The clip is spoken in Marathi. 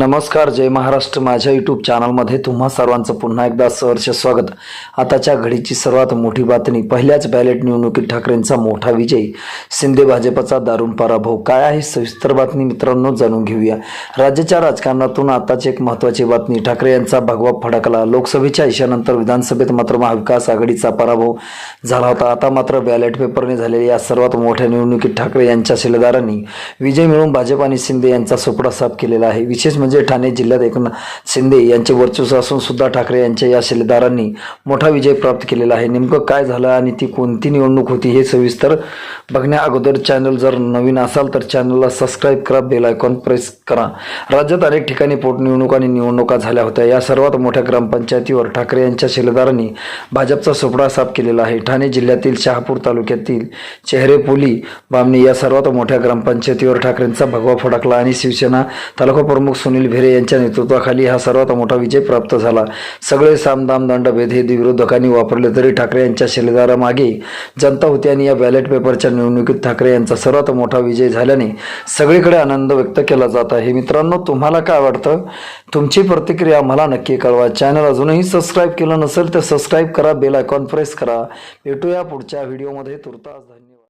नमस्कार जय महाराष्ट्र. माझ्या यूट्यूब चॅनलमध्ये तुम्हा सर्वांचं पुन्हा एकदा सहर्ष स्वागत. आताच्या घडीची सर्वात मोठी बातमी पहिल्याच बॅलेट निवडणुकीत ठाकरेंचा मोठा विजय. शिंदे भाजपचा दारुण पराभव. काय आहे? सविस्तर बातमी मित्रांनो जाणून घेऊया. राज्याच्या राजकारणातून आताच एक महत्त्वाची बातमी. ठाकरे यांचा भगवा फडकला. लोकसभेच्या ईशानंतर विधानसभेत मात्र महाविकास आघाडीचा पराभव झाला होता. आता मात्र बॅलेट पेपरने झालेल्या या सर्वात मोठ्या निवडणुकीत ठाकरे यांच्या शिलेदारांनी विजय मिळवून भाजप आणि शिंदे यांचा सुपडा साफ केलेला आहे. विशेष म्हणजे म्हणजे ठाणे जिल्ह्यात एकूण शिंदे यांचे वर्चस्व असून सुद्धा ठाकरे यांच्या या शिलेदारांनी मोठा विजय प्राप्त केलेला आहे. नेमकं काय झालं आणि ती कोणती निवडणूक होती हे सविस्तर बघण्या अगोदर चॅनल जर नवीन असाल तर चॅनलला सबस्क्राईब करा बेल आयकॉन प्रेस करा. राज्यात अनेक ठिकाणी पोटनिवडणूक आणि निवडणुका झाल्या होत्या. या सर्वात मोठ्या ग्रामपंचायतीवर ठाकरे यांच्या शिलेदारांनी भाजपचा सुपडा साफ केलेला आहे. ठाणे जिल्ह्यातील शहापूर तालुक्यातील चेहरेपोली बामणी या सर्वात मोठ्या ग्रामपंचायतीवर ठाकरेंचा भगवा फडकला आणि शिवसेना तालुका प्रमुख सुनील भेरे यांच्या नेतृत्वाखाली हा सर्वात मोठा विजय प्राप्त झाला. सगळे सामदाम दंडभेद हे विरोधकांनी वापरले तरी ठाकरे यांच्या शिलेदारामागे जनता होती आणि या बॅलेट पेपरच्या निवडणुकीत ठाकरे यांचा सर्वात मोठा विजय झाल्याने सगळीकडे आनंद व्यक्त केला जात आहे. मित्रांनो तुम्हाला काय वाटतं? तुमची प्रतिक्रिया मला नक्की कळवा. चॅनल अजूनही सबस्क्राईब केलं नसेल तर सबस्क्राईब करा बेल आयकॉन प्रेस करा. भेटूया पुढच्या व्हिडिओमध्ये तुर्तास धन्यवाद.